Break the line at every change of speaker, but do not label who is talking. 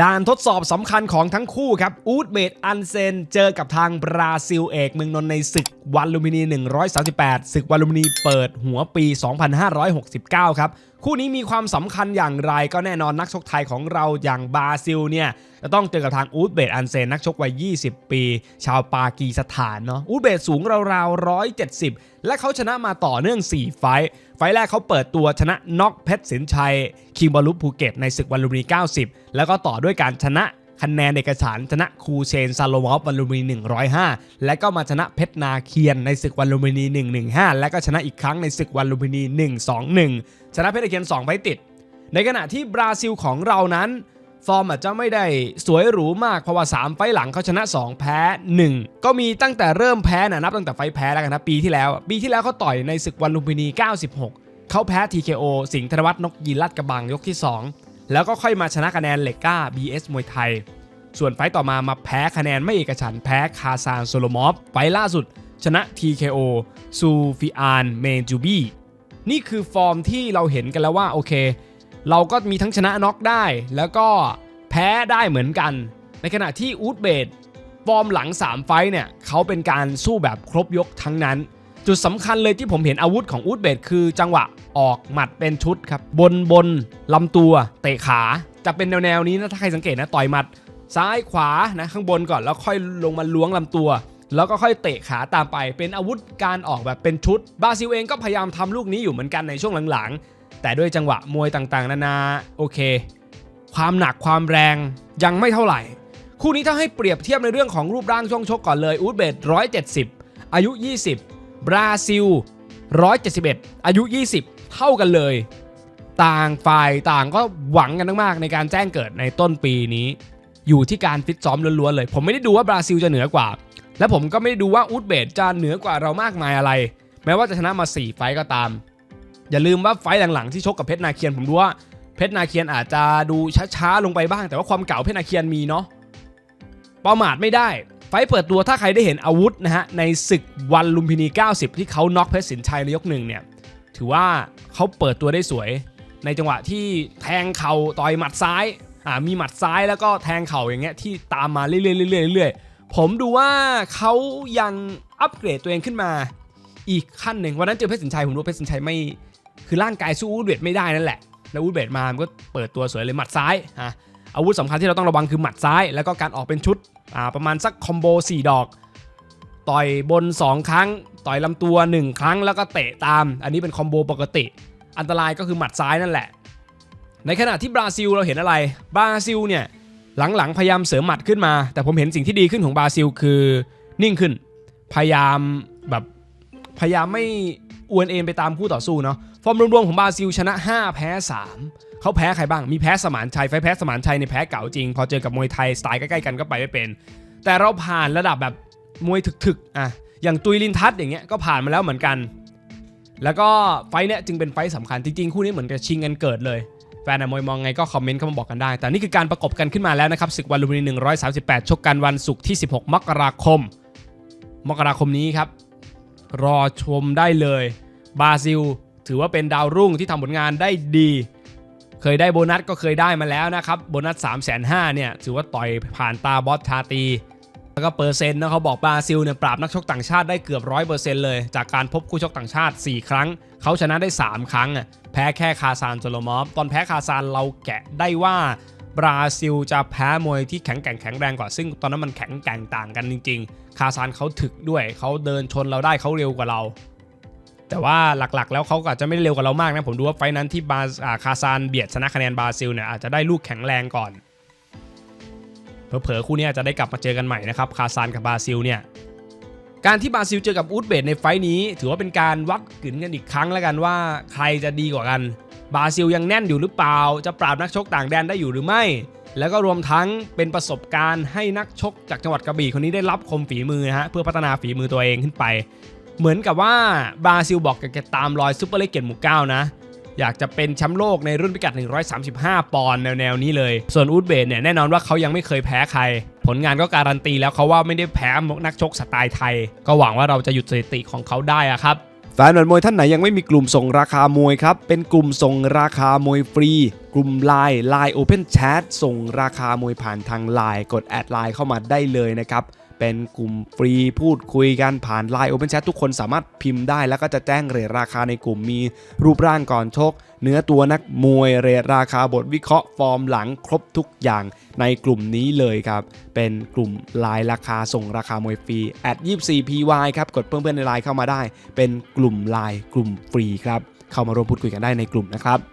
ด่านทดสอบสำคัญของทั้งคู่ครับอูดเบดอันเซนเจอกับทางบราซิลเอกเมืองนนในศึกวันลุมินี 138 ศึกวันลุมินีเปิดหัวปี 2569 ครับ คู่นี้มีความสำคัญอย่างไรก็แน่นอนนักชกไทยของเราอย่างบราซิลเนี่ยจะต้องเจอกับทางอูดเบตอันเซนนักชกวัย 20 ปี ชาวปากีสถานเนาะอูดเบตสูงราวๆ 170 และเขาชนะมาต่อเนื่อง 4 ไฟไฟแรกเขาเปิดตัวชนะน็อกเพชรสินชัย คิงบอลลุภูเก็ตในศึกวันลูมินี90 แล้วก็ต่อด้วยการชนะ คะแนนเอกฉันชนะคูเชนซาโลมอฟวันลูมินี105 และก็มาชนะเพชรนาเคียนในศึกวันลูมินี115 และก็ชนะอีกครั้งในศึกวันลูมินี121 ชนะเพชรนาเคียน2ไฟต์ติด ในขณะที่บราซิลของเรานั้น ฟอร์มอาจจะไม่ได้สวยหรูมากเพราะว่า 3 ไฟต์หลังเขาชนะ 2 แพ้ 1 ก็มีตั้งแต่เริ่มแพ้นะนับตั้งแต่ไฟต์แพ้แล้วกันนะปีที่แล้ว ปีที่แล้วเขาต่อยในศึกวันลุมพินี 96 เขาแพ้ TKO สิงห์ธนวัฒน์นกยีรัดกระบังยกที่ 2 แล้วก็ค่อยมาชนะคะแนนเหล็กก้า BS มวยไทย ส่วนไฟต์ต่อมามาแพ้คะแนนไม่เอกฉันแพ้คาซานโซโลมอฟ ไฟล่าสุด ชนะ TKO ซูฟิอานเมนจูบีนี่คือฟอร์มที่เราเห็นกันแล้วว่าโอเค เราก็มีทั้งชนะน็อกได้ แล้วก็แพ้ได้เหมือนกัน ในขณะที่อูดเบดฟอร์มหลัง 3 ไฟท์เนี่ยเขาเป็นการสู้แบบครบยกทั้งนั้น จุดสำคัญเลยที่ผมเห็นอาวุธของอูดเบดคือจังหวะออกหมัดเป็นชุดครับ บนบนลำตัว เตะขาจะเป็นแนวแนวนี้นะถ้าใครสังเกตนะต่อยหมัด ซ้ายขวานะข้างบนก่อนแล้วค่อยลงมาล้วงลำตัว แล้วก็ค่อยเตะขาตามไป เป็นอาวุธการออกแบบเป็นชุดบราซิลเองก็พยายามทำลูกนี้อยู่เหมือนกันในช่วงหลังๆ แต่ด้วยจังหวะมวยต่างๆ นานาโอเค ความหนักความแรงยังไม่เท่าไหร่ คู่นี้ถ้าให้เปรียบเทียบในเรื่องของรูปร่างช่วงชกก่อนเลยอูดเบด170 อายุ 20 บราซิล 171 อายุ 20 เท่ากันเลย ต่างฝ่ายต่างก็หวังกันมากๆในการแจ้งเกิดในต้นปีนี้ อยู่ที่การฟิตซ้อมล้วนๆเลย ผมไม่ได้ดูว่าบราซิลจะเหนือกว่า และผมก็ไม่ได้ดูว่าอูดเบดจะเหนือกว่าเรามากมายอะไร แม้ว่าจะชนะมา 4 ไฟก็ตาม อย่าลืมว่าไฟหลังๆที่ชกกับเพชรนาเคียนผมดูว่าเพชรนาเคียนอาจจะดูช้าๆลงไปบ้าง แต่ว่าความเก่าเพชรนาเคียนมีเนาะประมาทไม่ได้ ไฟเปิดตัวถ้าใครได้เห็นอาวุธนะฮะในศึกวันลุมพินี 90 ที่เขาน็อกเพชรสินชัยในยกหนึ่งเนี่ยถือว่าเขาเปิดตัวได้สวย ในจังหวะที่แทงเข่าต่อยหมัดซ้ายอ่ามีหมัดซ้ายแล้วก็แทงเข่าอย่างเงี้ยที่ตามมาเรื่อยๆเรื่อยๆเรื่อยๆผมดูว่าเขายังอัปเกรดตัวเองขึ้นมาอีกขั้นหนึ่งวันนั้นเจอเพชรสินชัยผมรู้เพชรสินชัยไม่คือร่างกายสู้อูดเวทไม่ได้นั่นแหละ แล้วอูดเวทมามันก็เปิดตัวสวยเลยหมัดซ้ายอะ อาวุธสำคัญที่เราต้องระวังคือหมัดซ้าย แล้วก็การออกเป็นชุดประมาณสักคอมโบ4 ดอก ต่อยบน 2 ครั้ง ต่อยลำตัว 1 ครั้งแล้วก็เตะตาม อันนี้เป็นคอมโบปกติ อันตรายก็คือหมัดซ้ายนั่นแหละ ในขณะที่บราซิลเราเห็นอะไร บราซิลเนี่ยหลังๆพยายามเสริมหมัดขึ้นมา แต่ผมเห็นสิ่งที่ดีขึ้นของบราซิลคือนิ่งขึ้น พยายามแบบพยายามไม่ อวนเอ็นไปตามคู่ต่อสู้เนาะฟอร์มรวมๆของบราซิลชนะ 5 แพ้ 3 เขาแพ้ใครบ้าง มีแพ้สมานชัยไฟแพ้สมานชัยในแพ้เก่าจริง พอเจอกับมวยไทยสไตล์ใกล้ๆกันก็ไปไม่เป็น แต่เราผ่านระดับแบบมวยถึกๆอะอย่างตุยลินทัศน์อย่างเงี้ยก็ผ่านมาแล้วเหมือนกัน แล้วก็ไฟเนี้ยจึงเป็นไฟล์สำคัญจริงๆคู่นี้เหมือนกับชิงกันเกิดเลยแฟนมวยมองไงก็คอมเมนต์เข้ามาบอกกันได้ แต่นี่คือการประกบกันขึ้นมาแล้วนะครับศึกวันลุมพินี138 ชกกันวันศุกร์ที่ 16 มกราคม มกราคมนี้ครับ รอชมได้เลย บราซิล ถือว่าเป็นดาวรุ่งที่ทำผลงานได้ดี เคยได้โบนัสก็เคยได้มาแล้วนะครับ โบนัส 3 5 0 0 0เนี่ยถือว่าต่อยผ่านตาบอสชาตี แล้วก็เปอร์เซ็นต์นะเขาบอกบราซิลเนี่ยปราบนักชกต่างชาติได้เกือบร้อยเปอร์เซ็นต์เลย จากการพบคู่ชกต่างชาติ 4 ครั้ง เขาชนะได้ 3 ครั้งอะแพ้แค่คาซานโซโลมอฟตอนแพ้คาซานเราแกะได้ว่าบราซิลจะแพ้มวยที่แข็งแกร่งแข็งแรงกว่า ซึ่งตอนนั้นมันแข็งแกร่งต่างกันจริง ๆ คาซานเขาถึกด้วย เขาเดินชนเราได้เขาเร็วกว่าเรา แต่ว่าหลักๆ แล้วเขาก็อาจจะไม่ได้เร็วกว่าเรามากนะ ผมดูว่าไฟนั้นที่บาอ่าคาซานเบียดชนะคะแนนบราซิลเนี่ยอาจจะได้ลูกแข็งแรงก่อน เผลอๆคู่นี้อาจจะได้กลับมาเจอกันใหม่นะครับคาซานกับบราซิลเนี่ยการที่บราซิลเจอกับอูดเบดในไฟนี้ ถือว่าเป็นการวัดกึนกันอีกครั้งแล้วกันว่าใครจะดีกว่ากันบราซิลยังแน่นอยู่หรือเปล่า จะปราบนักชกต่างแดนได้อยู่หรือไม่ แล้วก็รวมทั้งเป็นประสบการณ์ให้นักชกจากจังหวัดกระบี่คนนี้ได้รับคมฝีมือนะฮะเพื่อพัฒนาฝีมือตัวเองขึ้นไป เหมือนกับว่าบราซิลบอกจะตามรอยซูเปอร์เลกเกตหมู่เก้านะ อยากจะเป็นแชมป์โลกในรุ่นพิกัด 135 ปอนด์แนวๆนี้เลย ส่วนอูดเบดเนี่ยแน่นอนว่าเขายังไม่เคยแพ้ใคร ผลงานก็การันตีแล้วเขาว่าไม่ได้แพ้นักชกสไตล์ไทย ก็หวังว่าเราจะหยุดสถิติของเขาได้อะครับแฟนหมัดมวยท่านไหนยังไม่มีกลุ่มส่งราคามวยครับ เป็นกลุ่มส่งราคามวยฟรี กลุ่ม Line Line Open Chat ส่งราคามวยผ่านทาง Line กดแอดไลน์เข้ามาได้เลยนะครับ เป็นกลุ่มฟรีพูดคุยกันผ่าน Line Open Chat ทุกคนสามารถพิมพ์ได้ แล้วก็จะแจ้งเรทราคาในกลุ่มมีรูปร่างก่อนชก เนื้อตัวนักมวยเรทราคาบทวิเคราะห์ฟอร์มหลังครบทุกอย่างในกลุ่มนี้เลยครับ เป็นกลุ่มไลน์ราคาส่งราคามวยฟรี at 24 py ครับ กดเพื่อนๆในไลน์เข้ามาได้ เป็นกลุ่มไลน์กลุ่มฟรีครับ เข้ามาร่วมพูดคุยกันได้ในกลุ่มนะครับ